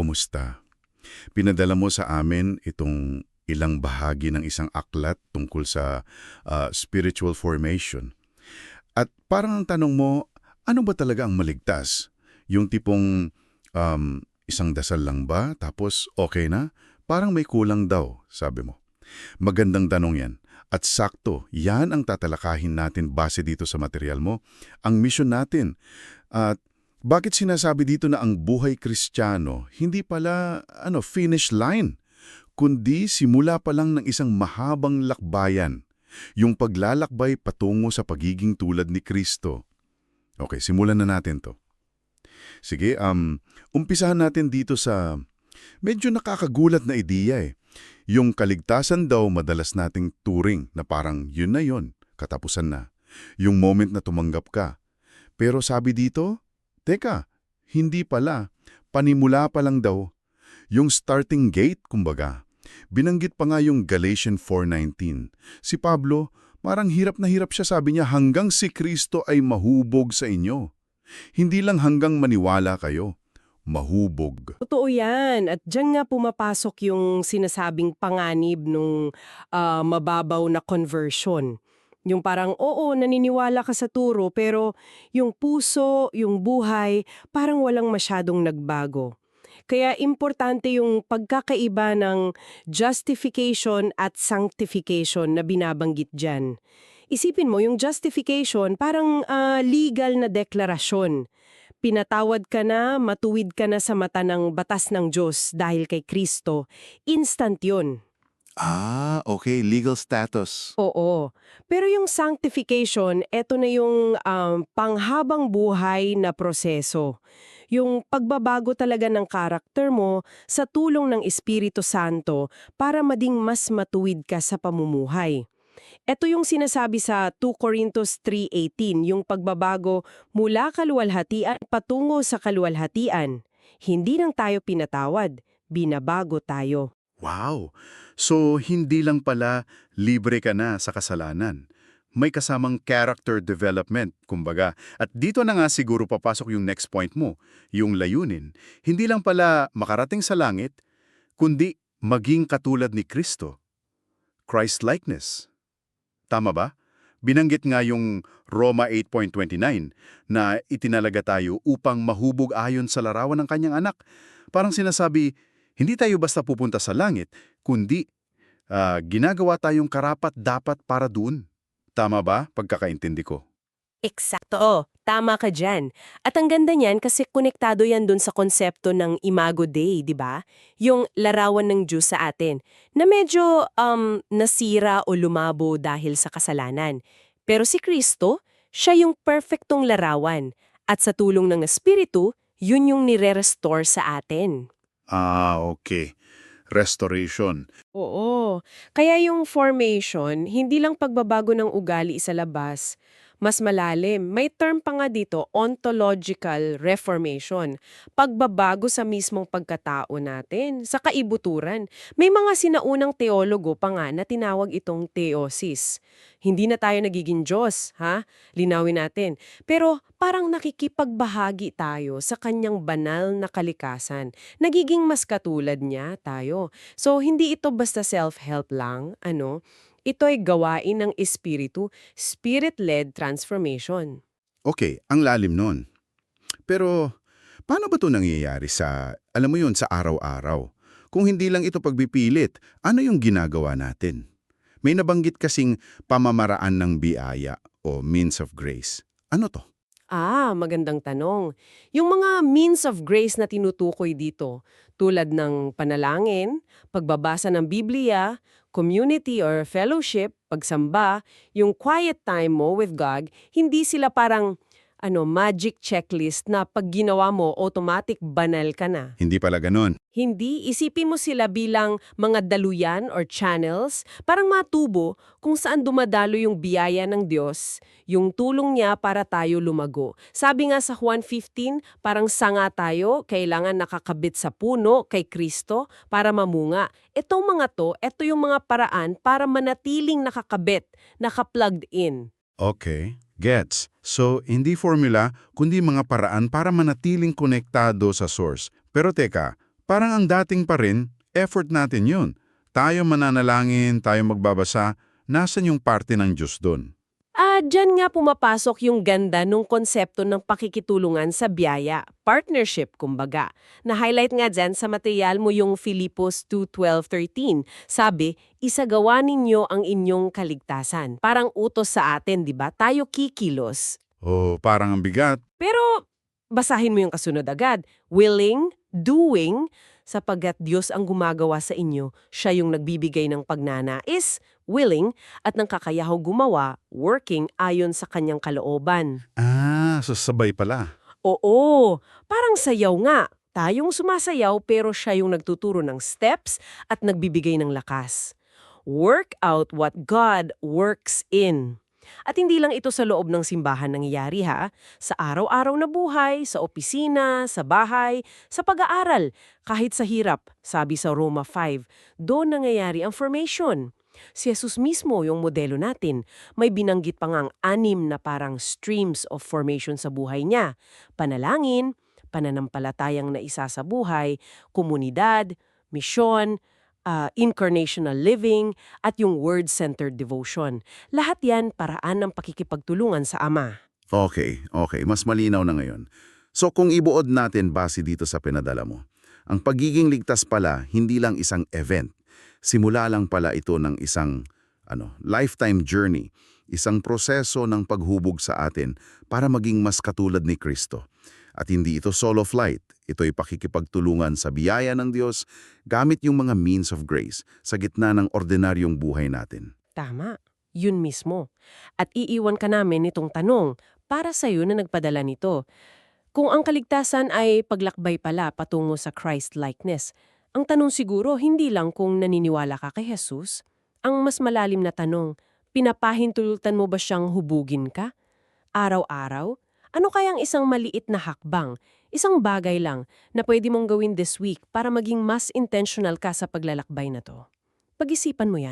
kumusta? Pinadala mo sa amin itong ilang bahagi ng isang aklat tungkol sa ah, spiritual formation. At parang ang tanong mo, ano ba talaga ang maligtas? Yung tipong um, isang dasal lang ba tapos okay na? Parang may kulang daw, sabi mo. Magandang tanong yan. At sakto, yan ang tatalakahin natin base dito sa material mo, ang mission natin. At bakit sinasabi dito na ang buhay kristyano hindi pala ano finish line, kundi simula pa lang ng isang mahabang lakbayan, yung paglalakbay patungo sa pagiging tulad ni Kristo. Okay, simulan na natin to. Sige, um, umpisahan natin dito sa medyo nakakagulat na ideya eh. Yung kaligtasan daw madalas nating turing na parang yun na yun, katapusan na. Yung moment na tumanggap ka. Pero sabi dito, teka, hindi pala, panimula pa lang daw. Yung starting gate, kumbaga. Binanggit pa nga yung Galatian 4.19. Si Pablo, marang hirap na hirap siya sabi niya hanggang si Kristo ay mahubog sa inyo. Hindi lang hanggang maniwala kayo, mahubog. Totoo yan. At dyan nga pumapasok yung sinasabing panganib nung ah, mababaw na conversion. Yung parang, oo, naniniwala ka sa turo, pero yung puso, yung buhay, parang walang masyadong nagbago. Kaya importante yung pagkakaiba ng justification at sanctification na binabanggit dyan. Isipin mo, yung justification parang ah, legal na deklarasyon. Pinatawad ka na, matuwid ka na sa mata ng batas ng Diyos dahil kay Kristo. Instant yun. Ah, okay. Legal status. Oo. Pero yung sanctification, eto na yung um, panghabang buhay na proseso. Yung pagbabago talaga ng karakter mo sa tulong ng Espiritu Santo para mading mas matuwid ka sa pamumuhay. Ito yung sinasabi sa 2 Corinthos 3.18, yung pagbabago mula kaluwalhatian patungo sa kaluwalhatian. Hindi lang tayo pinatawad, binabago tayo. Wow! So, hindi lang pala libre ka na sa kasalanan. May kasamang character development, kumbaga. At dito na nga siguro papasok yung next point mo, yung layunin. Hindi lang pala makarating sa langit, kundi maging katulad ni Kristo. Christ-likeness. Tama ba? Binanggit nga yung Roma 8.29 na itinalaga tayo upang mahubog ayon sa larawan ng kanyang anak. Parang sinasabi, hindi tayo basta pupunta sa langit, kundi ah, ginagawa tayong karapat dapat para doon. Tama ba pagkakaintindi ko? Eksakto. Tama ka dyan. At ang ganda niyan kasi konektado yan dun sa konsepto ng Imago Dei, di ba? Yung larawan ng Diyos sa atin, na medyo um, nasira o lumabo dahil sa kasalanan. Pero si Kristo, siya yung perfectong larawan. At sa tulong ng Espiritu, yun yung nire-restore sa atin. Ah, okay. Restoration. Oo. Kaya yung formation, hindi lang pagbabago ng ugali sa labas, mas malalim. May term pa nga dito, ontological reformation. Pagbabago sa mismong pagkatao natin, sa kaibuturan. May mga sinaunang teologo pa nga na tinawag itong theosis. Hindi na tayo nagiging Diyos, ha? Linawin natin. Pero parang nakikipagbahagi tayo sa kanyang banal na kalikasan. Nagiging mas katulad niya tayo. So, hindi ito basta self-help lang, ano? Ito ay gawain ng Espiritu, Spirit-led transformation. Okay, ang lalim nun. Pero, paano ba ito nangyayari sa, alam mo yun, sa araw-araw? Kung hindi lang ito pagbipilit, ano yung ginagawa natin? May nabanggit kasing pamamaraan ng biyaya o means of grace. Ano to? Ah, magandang tanong. Yung mga means of grace na tinutukoy dito, tulad ng panalangin, pagbabasa ng Biblia, community or fellowship, pagsamba, yung quiet time mo with God, hindi sila parang ano, magic checklist na pag ginawa mo, automatic banal ka na. Hindi pala ganon. Hindi, isipin mo sila bilang mga daluyan or channels, parang matubo kung saan dumadalo yung biyaya ng Diyos, yung tulong niya para tayo lumago. Sabi nga sa Juan 15, parang sanga tayo, kailangan nakakabit sa puno kay Kristo para mamunga. Itong mga to, ito yung mga paraan para manatiling nakakabit, nakaplugged in. Okay, gets. So, hindi formula, kundi mga paraan para manatiling konektado sa source. Pero teka, Parang ang dating pa rin, effort natin yun. Tayo mananalangin, tayo magbabasa, nasan yung parte ng Diyos doon? Ah, dyan nga pumapasok yung ganda nung konsepto ng pakikitulungan sa biyaya, partnership kumbaga. Na-highlight nga dyan sa material mo yung Filipos 2.12.13. Sabi, isagawa ninyo ang inyong kaligtasan. Parang utos sa atin, di ba? Tayo kikilos. Oh, parang ang bigat. Pero basahin mo yung kasunod agad. Willing, doing, sapagkat Diyos ang gumagawa sa inyo, siya yung nagbibigay ng pagnanais, willing, at ng kakayaho gumawa, working ayon sa kanyang kalooban. Ah, sasabay pala. Oo, parang sayaw nga. Tayong sumasayaw pero siya yung nagtuturo ng steps at nagbibigay ng lakas. Work out what God works in. At hindi lang ito sa loob ng simbahan nangyayari ha, sa araw-araw na buhay, sa opisina, sa bahay, sa pag-aaral, kahit sa hirap, sabi sa Roma 5, doon nangyayari ang formation. Si Jesus mismo yung modelo natin. May binanggit pa ngang anim na parang streams of formation sa buhay niya. Panalangin, pananampalatayang na isa sa buhay, komunidad, misyon, ah, incarnational living, at yung word-centered devotion. Lahat yan paraan ng pakikipagtulungan sa Ama. Okay, okay. Mas malinaw na ngayon. So kung ibuod natin base dito sa pinadala mo, ang pagiging ligtas pala hindi lang isang event. Simula lang pala ito ng isang ano, lifetime journey, isang proseso ng paghubog sa atin para maging mas katulad ni Kristo. At hindi ito solo flight, ito'y pakikipagtulungan sa biyaya ng Diyos gamit yung mga means of grace sa gitna ng ordinaryong buhay natin. Tama, yun mismo. At iiwan ka namin nitong tanong para sa'yo na nagpadala nito. Kung ang kaligtasan ay paglakbay pala patungo sa Christ-likeness, ang tanong siguro hindi lang kung naniniwala ka kay Jesus. Ang mas malalim na tanong, pinapahintulutan mo ba siyang hubugin ka? Araw-araw? Ano kayang isang maliit na hakbang, isang bagay lang na pwede mong gawin this week para maging mas intentional ka sa paglalakbay na to? Pag-isipan mo yan.